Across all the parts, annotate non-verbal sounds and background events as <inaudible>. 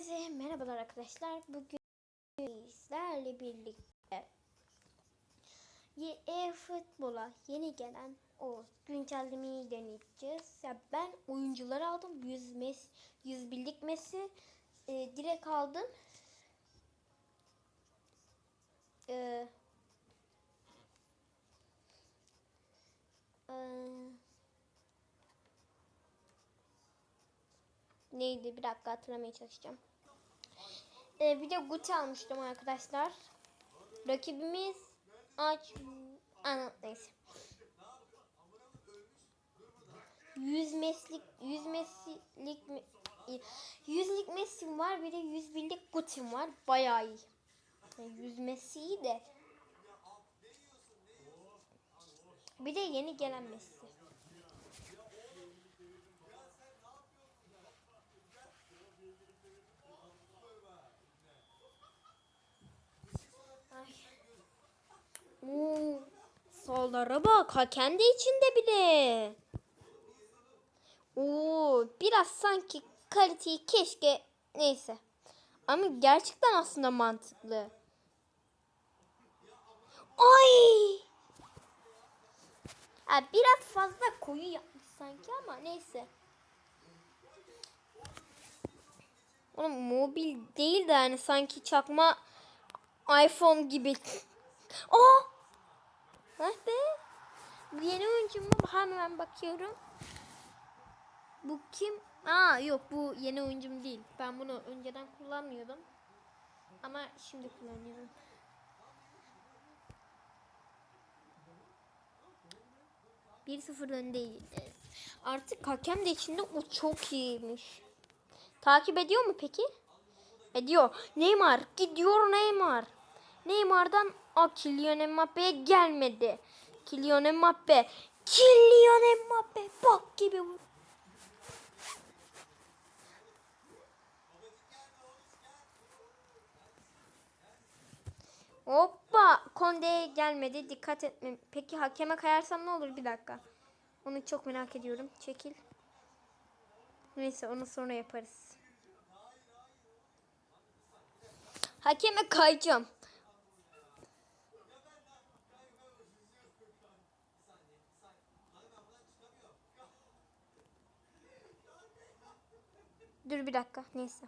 Hepinize merhabalar arkadaşlar. Bugün sizlerle birlikte e-futbola yeni gelen o güncellemeyi deneyeceğiz. Ya ben oyuncuları aldım. 100 mes 100 birlik Messi e, direkt aldım. E, e, neydi bir dakika hatırlamaya çalışacağım. Ee, bir de Gucci almıştım arkadaşlar. Rakibimiz aç Ana, neyse. 100 meslik 100 meslik yüzlük Messi'm var bir de 100 birlik Gucci'm var. Bayağı iyi. Yani 100 Messi de. Bir de yeni gelen Messi. Sollara bak. Hakem de içinde bile. Oo, biraz sanki kaliteyi keşke neyse. Ama gerçekten aslında mantıklı. Ay! Ha, biraz fazla koyu yapmış sanki ama neyse. Oğlum mobil değil de yani sanki çakma iPhone gibi. Aa! <laughs> Ah be. Bu yeni oyuncu mu? Hemen bakıyorum. Bu kim? Aa yok bu yeni oyuncum değil. Ben bunu önceden kullanmıyordum. Ama şimdi kullanıyorum. Bir sıfır öndeyiz. Artık hakem de içinde o çok iyiymiş. Takip ediyor mu peki? Ediyor. Neymar gidiyor Neymar. Neymar'dan a Kylian Mbappe'ye gelmedi. Kylian Mbappe. Kylian Mbappe bak gibi vur. Hoppa. Konde'ye gelmedi. Dikkat etmem. Peki hakeme kayarsam ne olur? Bir dakika. Onu çok merak ediyorum. Çekil. Neyse onu sonra yaparız. Hakeme kayacağım. Dur bir dakika. Neyse.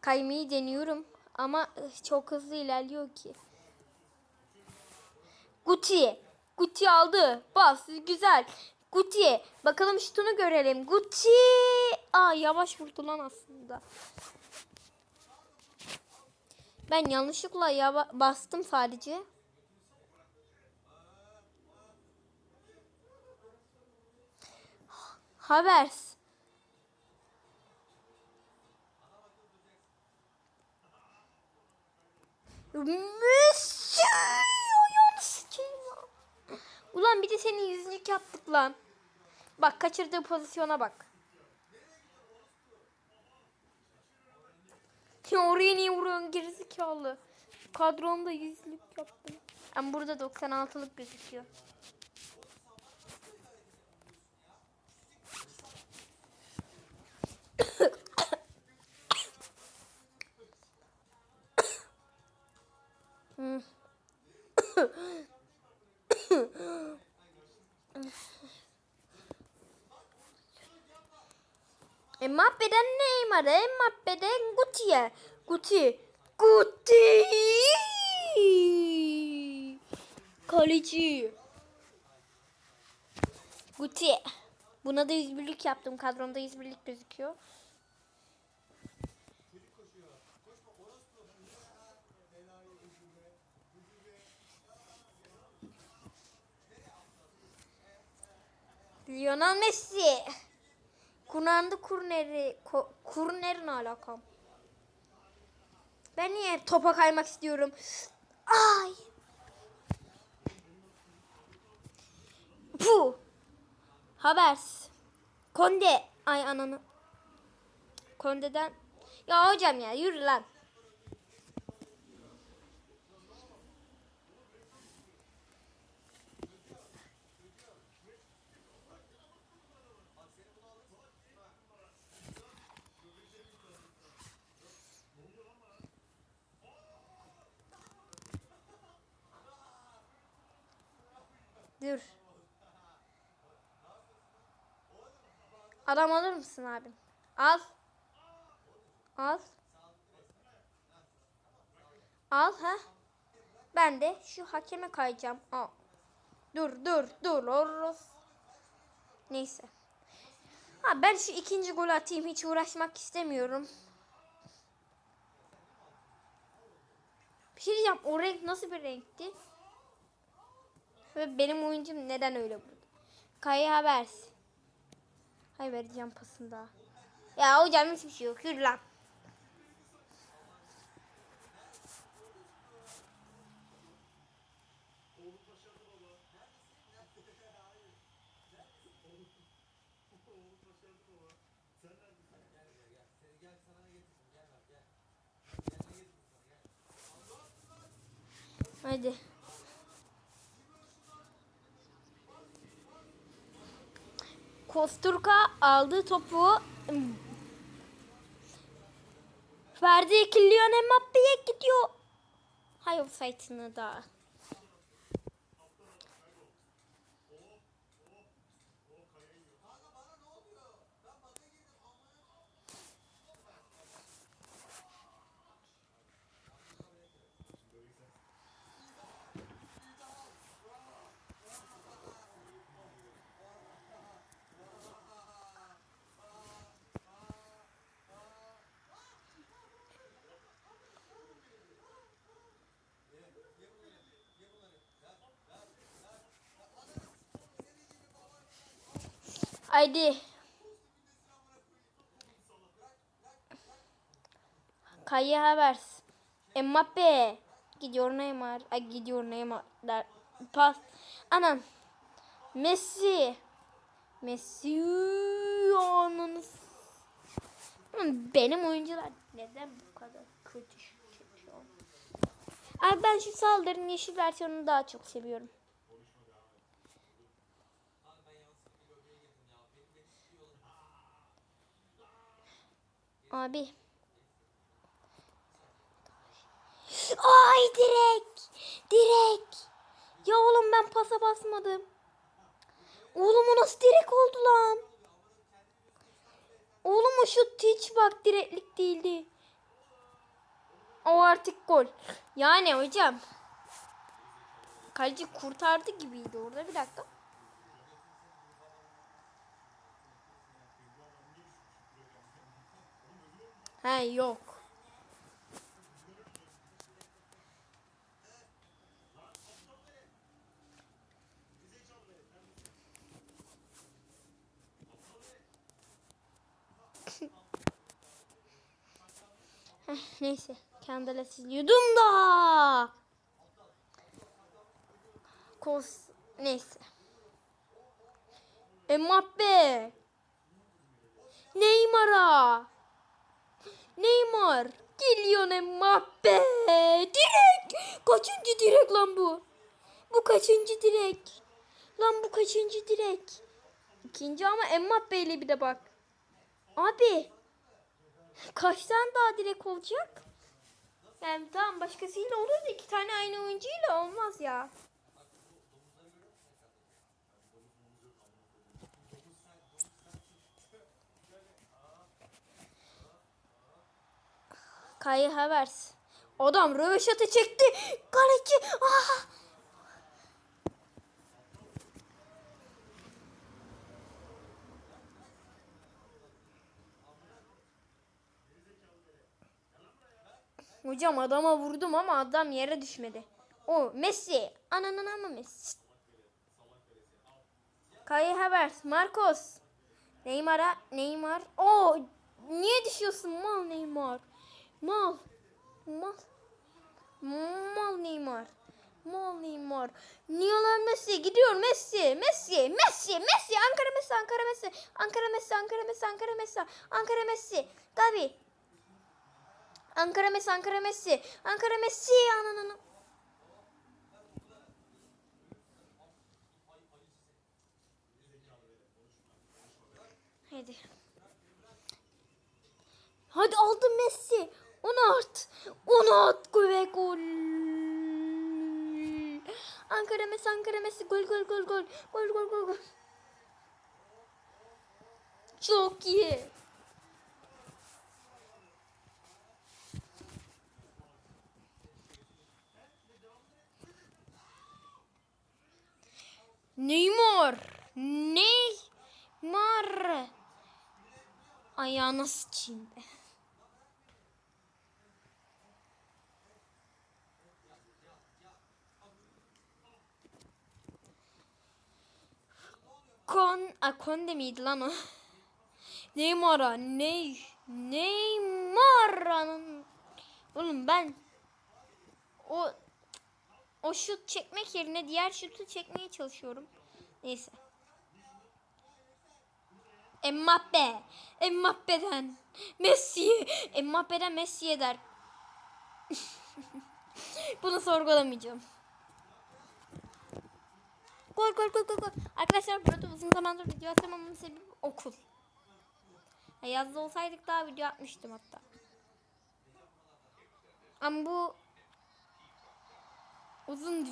Kaymayı deniyorum. Ama ıh, çok hızlı ilerliyor ki. Guti. Guti aldı. Bas. Güzel. Guti. Bakalım şutunu görelim. Guti. Aa yavaş vurdu lan aslında. Ben yanlışlıkla yava bastım sadece. Havers. Messi! Ayağını sikeyim lan. Ulan bir de senin yüzlük yaptık lan. Bak kaçırdığı pozisyona bak. Ya <laughs> oraya niye vuruyorsun gerizekalı? Kadronda yüzlük yaptım. Ama burada 96'lık gözüküyor. Mbappe'den Neymar'a, Mbappe'den Guti'ye. Guti. Guti. Kaleci. Guti. Buna da 101'lik yaptım. Kadromda 101'lik gözüküyor. Lionel Messi. Kullandı kurneri. Kurnerin alakam. Ben niye topa kaymak istiyorum? Ay. Pu. Habers. Konde. Ay ananı. Konde'den. Ya hocam ya yürü lan. Dur. Adam alır mısın abim? Al. Al. Al ha. Ben de şu hakeme kayacağım. Al. Dur dur dur. Orros. Neyse. Ha ben şu ikinci gol atayım. Hiç uğraşmak istemiyorum. Bir şey diyeceğim. O renk nasıl bir renkti? Ve benim oyuncum neden öyle vurdu? Kaya Havers. Hay vereceğim pasını daha. Ya hocam hiçbir şey yok. Yürü lan. Hadi. Kosturka aldı topu. Verdi Kylian Mbappe'ye gidiyor. Hay offside'ını da. Haydi. Kaya Havers. Mbappe. Gidiyor Neymar. Ay gidiyor Neymar. Der. Pas. Anam. Messi. Messi. Ananı. Benim oyuncular neden bu kadar kötü? Ay ben şu saldırının yeşil versiyonunu daha çok seviyorum. Abi. Ay direkt. Direkt. Ya oğlum ben pasa basmadım. Oğlum o nasıl direkt oldu lan? Oğlum o şut hiç bak direktlik değildi. O artık gol. Yani hocam. Kaleci kurtardı gibiydi orada bir dakika. He yok. <laughs> Heh, neyse. Kendile siliyordum da. Kos neyse. Mbappe. Neymar'a. Neymar. Kylian Mbappe. Direkt. Kaçıncı direk lan bu? Bu kaçıncı direk? Lan bu kaçıncı direk? İkinci ama Mbappe ile bir de bak. Abi. Kaç tane daha direk olacak? Yani tamam başkasıyla olur da iki tane aynı oyuncuyla olmaz ya. Kayı Havers. Adam röveşatı çekti. Kaleci. Ah! Hocam adama vurdum ama adam yere düşmedi. O Messi. Ananın ama Messi. Kai Havertz, Marcos. Neymar'a, Neymar. O niye düşüyorsun mal Neymar? Mal. Mal. Mal Neymar. Mal Neymar. Lan Messi? Gidiyor Messi. Messi. Messi. Messi. Ankara Messi. Ankara Messi. Ankara Messi. Ankara Messi. Ankara Messi. Ankara Messi. Gavi. Ankara Messi, Ankara Messi. Ankara Messi. Ananı. Hadi. Hadi aldı Messi. Onu at. Onu at ve gol. Ankara Messi Ankara Messi gol gol gol gol gol gol gol gol. Çok iyi. Neymar. Neymar. Ayağına sıçayım be. Kon, a Konde miydi lan o? <laughs> Neymar'a ney Neymar'ın Oğlum ben o o şut çekmek yerine diğer şutu çekmeye çalışıyorum. Neyse. Mbappe. Mbappe'den Messi. Mbappe'den Messi'ye der. <laughs> Bunu sorgulamayacağım. Gol gol gol gol gol. Arkadaşlar burada uzun zamandır video atamamamın sebebi okul. Ya yazda olsaydık daha video atmıştım hatta. Ama bu uzun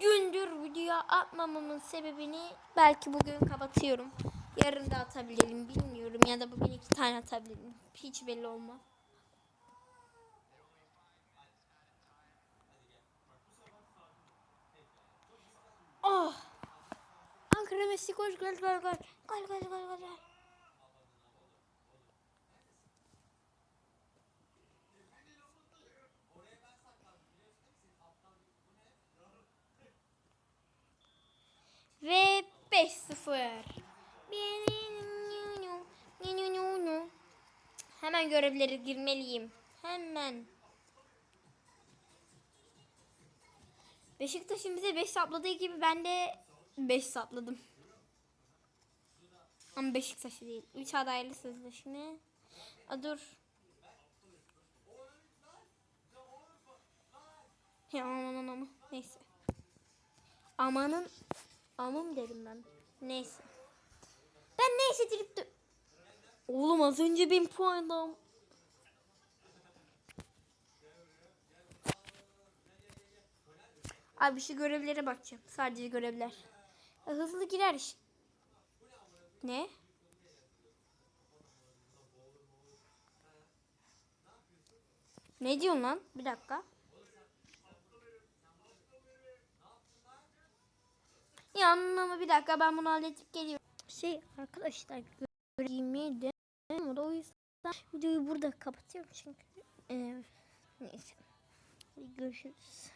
gündür video atmamamın sebebini belki bugün kapatıyorum. Yarın da atabilirim bilmiyorum ya da bugün iki tane atabilirim. Hiç belli olmaz. Oh! Ankara Messi gol gol gol gol. Gol gol gol gol. gol. Ve 5-0. Hemen görevlere girmeliyim. Hemen. Beşiktaş'ın bize 5 sapladığı gibi ben de 5 sapladım. Ama Beşiktaş'ı değil. 3 adaylı sözleşme. A, dur. Ya aman aman. Neyse. Amanın amım dedim ben. Neyse. Ben neyse deyip de... Oğlum az önce bin puandım. Abi şu görevlere bakacağım. Sadece görevler. Ya hızlı girer iş. Ne? Ne diyorsun lan? Bir dakika. Ya anlama bir dakika ben bunu halledip geliyorum. Şey arkadaşlar göreyim de o yüzden videoyu burada kapatıyorum çünkü. Ee, neyse. Hadi görüşürüz.